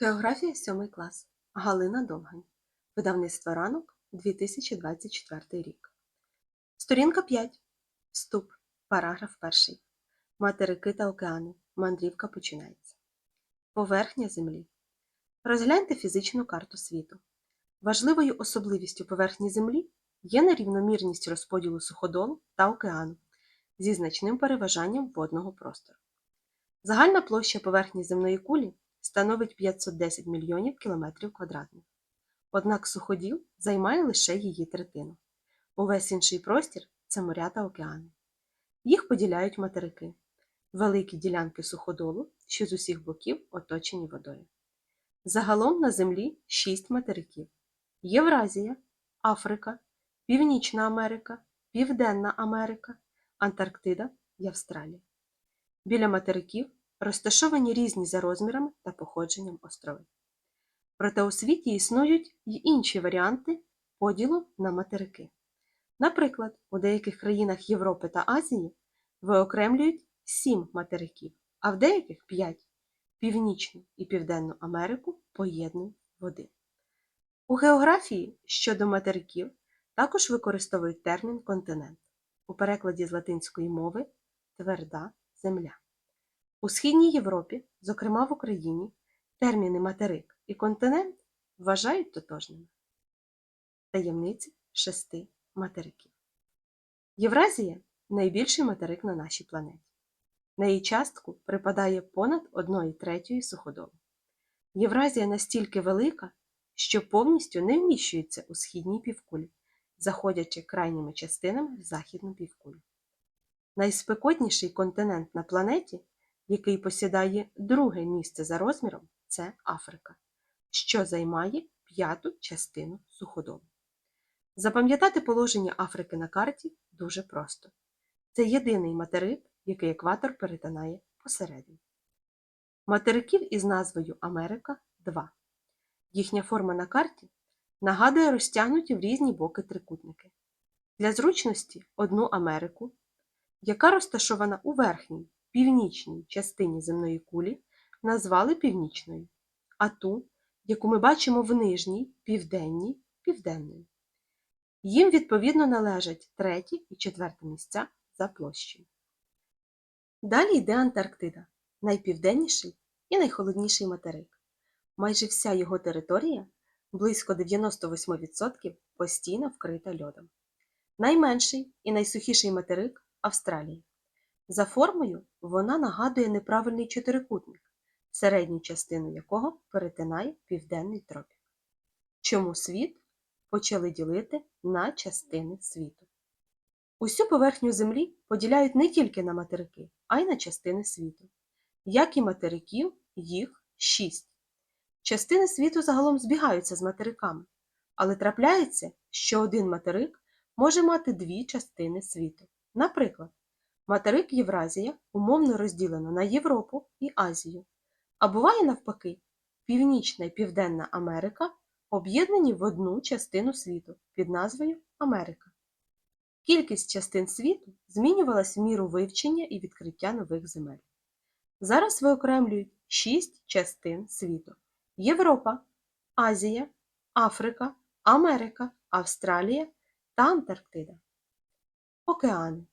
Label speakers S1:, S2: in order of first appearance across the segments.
S1: Географія 7 клас. Галина Довгань. Видавництво ранок 2024 рік. Сторінка 5. Вступ. Параграф 1. Материки та океани. Мандрівка починається. Поверхня Землі. Розгляньте фізичну карту світу. Важливою особливістю поверхні Землі є нерівномірність розподілу суходолу та океану зі значним переважанням водного простору. Загальна площа поверхні земної кулі становить 510 мільйонів кілометрів квадратних. Однак суходіл займає лише її третину. Увесь інший простір це моря та океани. Їх поділяють материки великі ділянки суходолу, що з усіх боків оточені водою. Загалом на Землі шість материків: Євразія, Африка, Північна Америка, Південна Америка, Антарктида і Австралія. Біля материків розташовані різні за розмірами та походженням острови. Проте у світі існують й інші варіанти поділу на материки. Наприклад, у деяких країнах Європи та Азії виокремлюють сім материків, а в деяких п'ять Північну і Південну Америку поєднують в один. У географії щодо материків також використовують термін континент у перекладі з латинської мови тверда земля. У Східній Європі, зокрема в Україні, терміни материк і континент вважають тотожними. Таємниці шести материків. Євразія найбільший материк на нашій планеті. На її частку припадає понад 1 третьої суходолу. Євразія настільки велика, що повністю не вміщується у східній півкулі, заходячи крайніми частинами в західну півкулю. Найспекотніший континент на планеті, який посідає друге місце за розміром, це Африка, що займає п'яту частину суходолу. Запам'ятати положення Африки на карті дуже просто. Це єдиний материк, який екватор перетинає посередині. Материків із назвою Америка два. Їхня форма на карті нагадує розтягнуті в різні боки трикутники. Для зручності одну Америку, яка розташована у верхній північній частині земної кулі, назвали північною, а ту, яку ми бачимо в нижній, південній, південною. Їм відповідно належать третє і четверте місця за площею. Далі йде Антарктида, найпівденніший і найхолодніший материк. Майже вся його територія, близько 98%, постійно вкрита льодом. Найменший і найсухіший материк Австралія. За формою вона нагадує неправильний чотирикутник, середню частину якого перетинає південний тропік. Чому світ почали ділити на частини світу? Усю поверхню Землі поділяють не тільки на материки, а й на частини світу. Як і материків, їх шість. Частини світу загалом збігаються з материками, але трапляється, що один материк може мати дві частини світу. Наприклад, материк Євразія умовно розділено на Європу і Азію, а буває навпаки, Північна і Південна Америка об'єднані в одну частину світу під назвою Америка. Кількість частин світу змінювалась в міру вивчення і відкриття нових земель. Зараз виокремлюють шість частин світу: Європа, Азія, Африка, Америка, Австралія та Антарктида. Океани.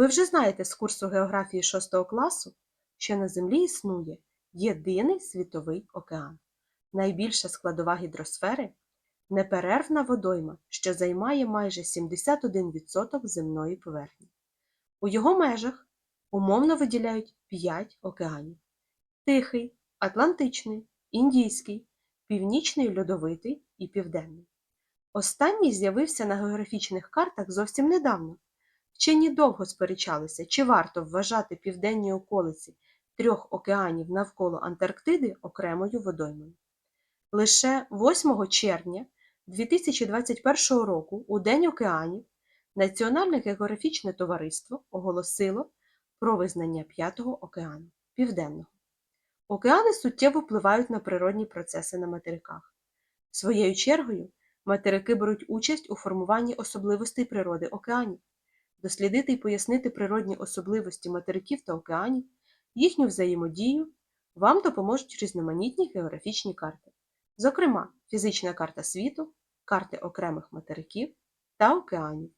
S1: Ви вже знаєте з курсу географії 6 класу, що на Землі існує єдиний світовий океан. Найбільша складова гідросфери неперервна водойма, що займає майже 71% земної поверхні. У його межах умовно виділяють 5 океанів: Тихий, Атлантичний, Індійський, Північний Льодовитий і Південний. Останній з'явився на географічних картах зовсім недавно. Вчені довго сперечалися, чи варто вважати південні околиці трьох океанів навколо Антарктиди окремою водоймою. Лише 8 червня 2021 року, у День океанів, Національне географічне товариство оголосило про визнання п'ятого океану Південного. Океани суттєво впливають на природні процеси на материках. Своєю чергою, материки беруть участь у формуванні особливостей природи океанів, дослідити і пояснити природні особливості материків та океанів, їхню взаємодію Вам допоможуть різноманітні географічні карти, зокрема, фізична карта світу, карти окремих материків та океанів.